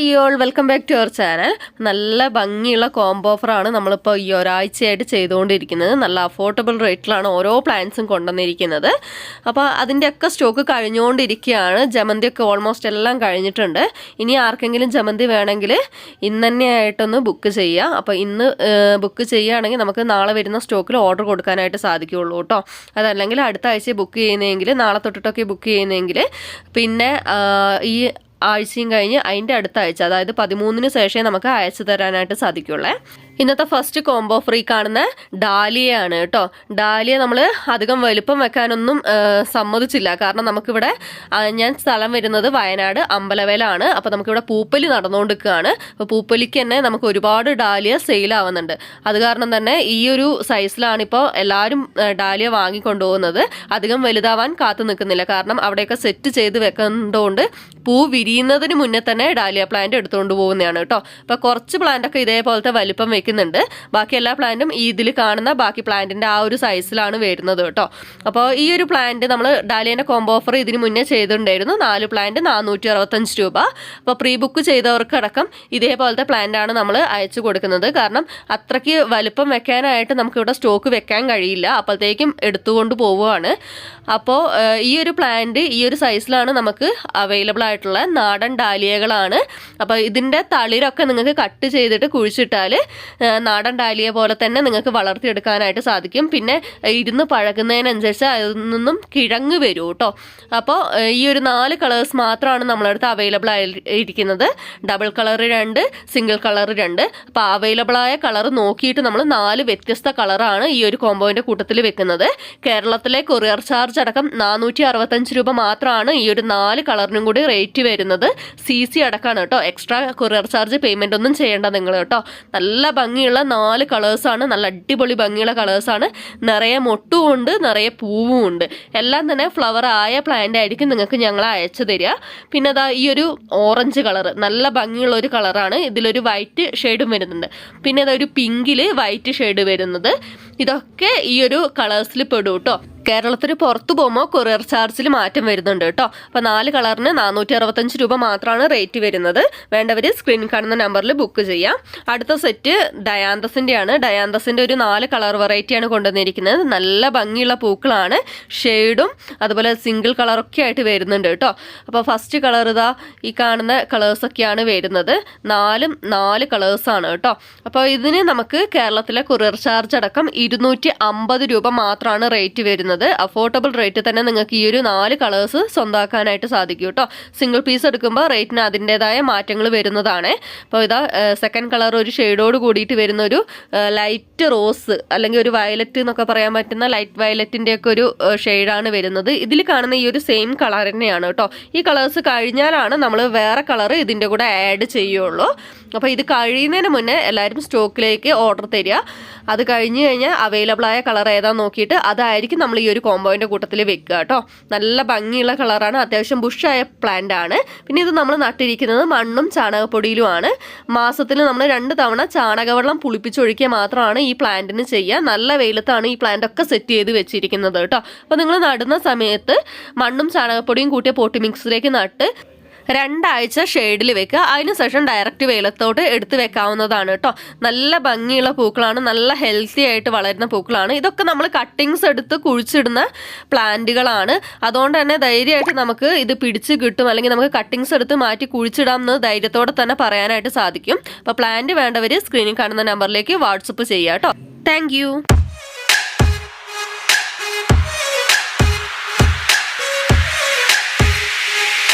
Hi all welcome back to our channel നല്ല ഭംഗിയുള്ള combo ഓഫറാണ് നമ്മളിപ്പോൾ ഈ ഒരാഴ്ചയായിട്ട് ചെയ്തുകൊണ്ടിരിക്കുന്നത്. നല്ല അഫോർഡബിൾ റേറ്റിലാണ് ഓരോ പ്ലാൻസും കൊണ്ടുവന്നിരിക്കുന്നത്. അപ്പോൾ അതിന്റെയൊക്കെ സ്റ്റോക്ക് കഴിഞ്ഞുകൊണ്ടിരിക്കുകയാണ്. ജമന്തിയൊക്കെ ഓൾമോസ്റ്റ് എല്ലാം കഴിഞ്ഞിട്ടുണ്ട്. ഇനി ആർക്കെങ്കിലും ജമന്തി വേണമെങ്കിൽ ഇന്ന് തന്നെ ആയിട്ടൊന്ന് ബുക്ക് ചെയ്യുക അപ്പോൾ ഇന്ന് ബുക്ക് ചെയ്യുകയാണെങ്കിൽ നമുക്ക് നാളെ വരുന്ന സ്റ്റോക്കിൽ ഓർഡർ കൊടുക്കാനായിട്ട് സാധിക്കുകയുള്ളൂ കേട്ടോ. അതല്ലെങ്കിൽ അടുത്ത ആഴ്ച ബുക്ക് ചെയ്യുന്നതെങ്കിൽ നാളെ തൊട്ടിട്ടൊക്കെ ബുക്ക് ചെയ്യുന്നതെങ്കിൽ പിന്നെ ഈ ആഴ്ചയും കഴിഞ്ഞ് അതിന്റെ അടുത്ത ആഴ്ച അതായത് പതിമൂന്നിന് ശേഷമേ നമുക്ക് അയച്ചു തരാനായിട്ട് സാധിക്കുള്ളേ. ഇന്നത്തെ ഫസ്റ്റ് കോംബോ ഫ്രീ കാണുന്ന ഡാലിയയാണ് കേട്ടോ. ഡാലിയ നമ്മൾ അധികം വലുപ്പം വെക്കാനൊന്നും സമ്മതിച്ചില്ല. കാരണം നമുക്കിവിടെ ഞാൻ സ്ഥലം വരുന്നത് വയനാട് അമ്പലവേലാണ്. അപ്പോൾ നമുക്കിവിടെ പൂപ്പലി നടന്നുകൊണ്ടിരിക്കുകയാണ്. അപ്പോൾ പൂപ്പലിക്ക് തന്നെ നമുക്ക് ഒരുപാട് ഡാലിയ സെയിലാവുന്നുണ്ട് അത് കാരണം തന്നെ ഈ ഒരു സൈസിലാണ് ഇപ്പോൾ എല്ലാവരും ഡാലിയ വാങ്ങിക്കൊണ്ടുപോകുന്നത്. അധികം വലുതാവാൻ കാത്തു നിൽക്കുന്നില്ല. കാരണം അവിടെയൊക്കെ സെറ്റ് ചെയ്ത് വെക്കുന്നതുകൊണ്ട് പൂ വിരിയുന്നതിന് മുന്നേ തന്നെ ഡാലിയ പ്ലാന്റ് എടുത്തുകൊണ്ട് പോകുന്നതാണ് കേട്ടോ. അപ്പോൾ കുറച്ച് പ്ലാന്റൊക്കെ ഇതേപോലത്തെ വലിപ്പം വെക്കുന്നുണ്ട് ബാക്കി എല്ലാ പ്ലാന്റും ഈ ഇതിൽ കാണുന്ന ബാക്കി പ്ലാന്റിന്റെ ആ ഒരു സൈസിലാണ് വരുന്നത് കേട്ടോ. അപ്പോൾ ഈ ഒരു പ്ലാന്റ് നമ്മൾ ഡാലിയന്റെ കോംബോ ഓഫർ ഇതിന് മുന്നേ ചെയ്തിട്ടുണ്ടായിരുന്നു. നാല് പ്ലാന്റ് നാനൂറ്റി അറുപത്തഞ്ച് രൂപ. അപ്പോൾ പ്രീ ബുക്ക് ചെയ്തവർക്കടക്കം ഇതേപോലത്തെ പ്ലാന്റാണ് നമ്മൾ അയച്ചു കൊടുക്കുന്നത്. കാരണം അത്രയ്ക്ക് വലിപ്പം വെക്കാനായിട്ട് നമുക്കിവിടെ സ്റ്റോക്ക് വെക്കാൻ കഴിയില്ല. അപ്പോഴത്തേക്കും എടുത്തുകൊണ്ട് പോവുകയാണ്. അപ്പോൾ ഈ ഒരു പ്ലാന്റ് ഈ ഒരു സൈസിലാണ് നമുക്ക് അവൈലബിൾ ആയിട്ടുള്ള നാടൻ ഡാലിയകളാണ്. അപ്പോൾ ഇതിന്റെ തളിരൊക്കെ നിങ്ങൾക്ക് കട്ട് ചെയ്തിട്ട് കുഴിച്ചിട്ടാൽ നാടൻ ഡാലിയ പോലെ തന്നെ നിങ്ങൾക്ക് വളർത്തിയെടുക്കാനായിട്ട് സാധിക്കും. പിന്നെ ഇരുന്ന് പഴകുന്നതിനനുസരിച്ച് അതിൽ നിന്നും കിഴങ്ങ് വരും കേട്ടോ അപ്പോൾ ഈ ഒരു നാല് കളേഴ്സ് മാത്രമാണ് നമ്മളടുത്ത് അവൈലബിൾ ആയിരിക്കുന്നത് ഡബിൾ കളർ രണ്ട് സിംഗിൾ കളർ രണ്ട്. അപ്പോൾ അവൈലബിൾ ആയ കളർ നോക്കിയിട്ട് നമ്മൾ നാല് വ്യത്യസ്ത കളറാണ് ഈ ഒരു കോമ്പോയിന്റെ കൂട്ടത്തിൽ വെക്കുന്നത്. കേരളത്തിലെ കൊറിയർ ചാർജ് അടക്കം നാനൂറ്റി അറുപത്തഞ്ച് രൂപ മാത്രമാണ് ഈ ഒരു നാല് കളറിനും കൂടി റേറ്റ് വരുന്നത്. സി സി അടക്കമാണ് കേട്ടോ എക്സ്ട്രാ കൊറിയർ ചാർജ് പേയ്മെന്റ് ഒന്നും ചെയ്യേണ്ട നിങ്ങൾ കേട്ടോ നല്ല ഭംഗിയുള്ള നാല് കളേഴ്സാണ് നല്ല അടിപൊളി ഭംഗിയുള്ള കളേഴ്സാണ് നിറയെ മൊട്ടും ഉണ്ട് നിറയെ പൂവും ഉണ്ട് എല്ലാം തന്നെ ഫ്ലവർ ആയ പ്ലാന്റ് ആയിരിക്കും നിങ്ങൾക്ക് ഞങ്ങൾ അയച്ചു തരിക. പിന്നെ അതാ ഈ ഒരു ഓറഞ്ച് കളർ നല്ല ഭംഗിയുള്ള ഒരു കളറാണ് ഇതിലൊരു വൈറ്റ് ഷെയ്ഡും വരുന്നുണ്ട്. പിന്നെ അതൊരു പിങ്കിൽ വൈറ്റ് ഷെയ്ഡ് വരുന്നത്. ഇതൊക്കെ ഈ ഒരു കളേഴ്സിൽ പെടും കേട്ടോ കേരളത്തിന് പുറത്തു പോകുമ്പോൾ കൊറിയർ ചാർജിൽ മാറ്റം വരുന്നുണ്ട് കേട്ടോ. അപ്പോൾ നാല് കളറിന് നാനൂറ്റി അറുപത്തഞ്ച് രൂപ മാത്രമാണ് റേറ്റ് വരുന്നത്. വേണ്ടവർ സ്ക്രീൻ കാണുന്ന നമ്പറിൽ ബുക്ക് ചെയ്യാം. അടുത്ത സെറ്റ് ഡയാന്തസിന്റെയാണ് ഡയാന്തസിന്റെ ഒരു നാല് കളർ വെറൈറ്റിയാണ് കൊണ്ടുവന്നിരിക്കുന്നത്. നല്ല ഭംഗിയുള്ള പൂക്കളാണ്. ഷെയ്ഡും അതുപോലെ സിംഗിൾ കളറൊക്കെ ആയിട്ട് വരുന്നുണ്ട് കേട്ടോ. അപ്പോൾ ഫസ്റ്റ് കളർ ഇതാ ഈ കാണുന്ന കളേഴ്സൊക്കെയാണ് വരുന്നത്. നാലും നാല് കളേഴ്സാണ് കേട്ടോ. അപ്പോൾ ഇതിന് നമുക്ക് കേരളത്തിലെ കൊറിയർ ചാർജ് അടക്കം ഇരുന്നൂറ്റി രൂപ മാത്രമാണ് റേറ്റ് വരുന്നത്. അഫോർഡബിൾ റേറ്റ് തന്നെ നിങ്ങൾക്ക് ഈ ഒരു നാല് കളേഴ്സ് സ്വന്തമാക്കാനായിട്ട് സാധിക്കും കേട്ടോ. സിംഗിൾ പീസ് എടുക്കുമ്പോൾ റേറ്റിന് അതിന്റെതായ മാറ്റങ്ങൾ വരുന്നതാണ്. അപ്പോൾ ഇതാ സെക്കൻഡ് കളർ ഒരു ഷെയ്ഡോട് കൂടിയിട്ട് വരുന്ന ഒരു ലൈറ്റ് റോസ് അല്ലെങ്കിൽ ഒരു വയലറ്റ് എന്നൊക്കെ പറയാൻ പറ്റുന്ന ലൈറ്റ് വയലറ്റിന്റെ ഒക്കെ ഒരു ഷെയ്ഡാണ് വരുന്നത്. ഇതിൽ കാണുന്ന ഈ ഒരു സെയിം കളർ തന്നെയാണ് കേട്ടോ. ഈ കളേഴ്സ് കഴിഞ്ഞാലാണ് നമ്മൾ വേറെ കളർ ഇതിന്റെ കൂടെ ആഡ് ചെയ്യുള്ളൂ. അപ്പോൾ ഇത് കഴിയുന്നതിന് മുന്നേ എല്ലാവരും സ്റ്റോക്കിലേക്ക് ഓർഡർ തരിക. അത് കഴിഞ്ഞ് കഴിഞ്ഞാൽ അവൈലബിൾ ആയ കളർ ഏതാ നോക്കിയിട്ട് അതായിരിക്കും നമ്മൾ ഈ ഒരു കോമ്പോയിന്റെ കൂട്ടത്തിൽ വെക്കുക കേട്ടോ. നല്ല ഭംഗിയുള്ള കളറാണ് അത്യാവശ്യം ബുഷായ പ്ലാന്റ് ആണ്. പിന്നെ ഇത് നമ്മൾ നട്ടിരിക്കുന്നത് മണ്ണും ചാണകപ്പൊടിയിലുമാണ്. മാസത്തിൽ നമ്മൾ രണ്ട് തവണ ചാണകവെള്ളം പുളിപ്പിച്ചൊഴിക്കുക മാത്രമാണ് ഈ പ്ലാന്റിന് ചെയ്യുക. നല്ല വെയിലത്താണ് ഈ പ്ലാന്റ് ഒക്കെ സെറ്റ് ചെയ്ത് വെച്ചിരിക്കുന്നത് കേട്ടോ. അപ്പോൾ നിങ്ങൾ നടുന്ന സമയത്ത് മണ്ണും ചാണകപ്പൊടിയും കൂട്ടിയ പോട്ടി മിക്സിലേക്ക് നട്ട് രണ്ടാഴ്ച ഷെയ്ഡിൽ വെക്കുക അതിനുശേഷം ഡയറക്റ്റ് വെയിലത്തോട്ട് എടുത്ത് വെക്കാവുന്നതാണ് കേട്ടോ നല്ല ഭംഗിയുള്ള പൂക്കളാണ്. നല്ല ഹെൽത്തി ആയിട്ട് വളരുന്ന പൂക്കളാണ്. ഇതൊക്കെ നമ്മൾ കട്ടിങ്സ് എടുത്ത് കുഴിച്ചിടുന്ന പ്ലാന്റുകളാണ്. അതുകൊണ്ട് തന്നെ ധൈര്യമായിട്ട് നമുക്ക് ഇത് പിടിച്ച് കിട്ടും. അല്ലെങ്കിൽ നമുക്ക് കട്ടിങ്സ് എടുത്ത് മാറ്റി കുഴിച്ചിടാം എന്ന് ധൈര്യത്തോടെ തന്നെ പറയാനായിട്ട് സാധിക്കും. അപ്പോൾ പ്ലാന്റ് വേണ്ടവർ സ്ക്രീനിൽ കാണുന്ന നമ്പറിലേക്ക് വാട്സപ്പ് ചെയ്യാം കേട്ടോ താങ്ക്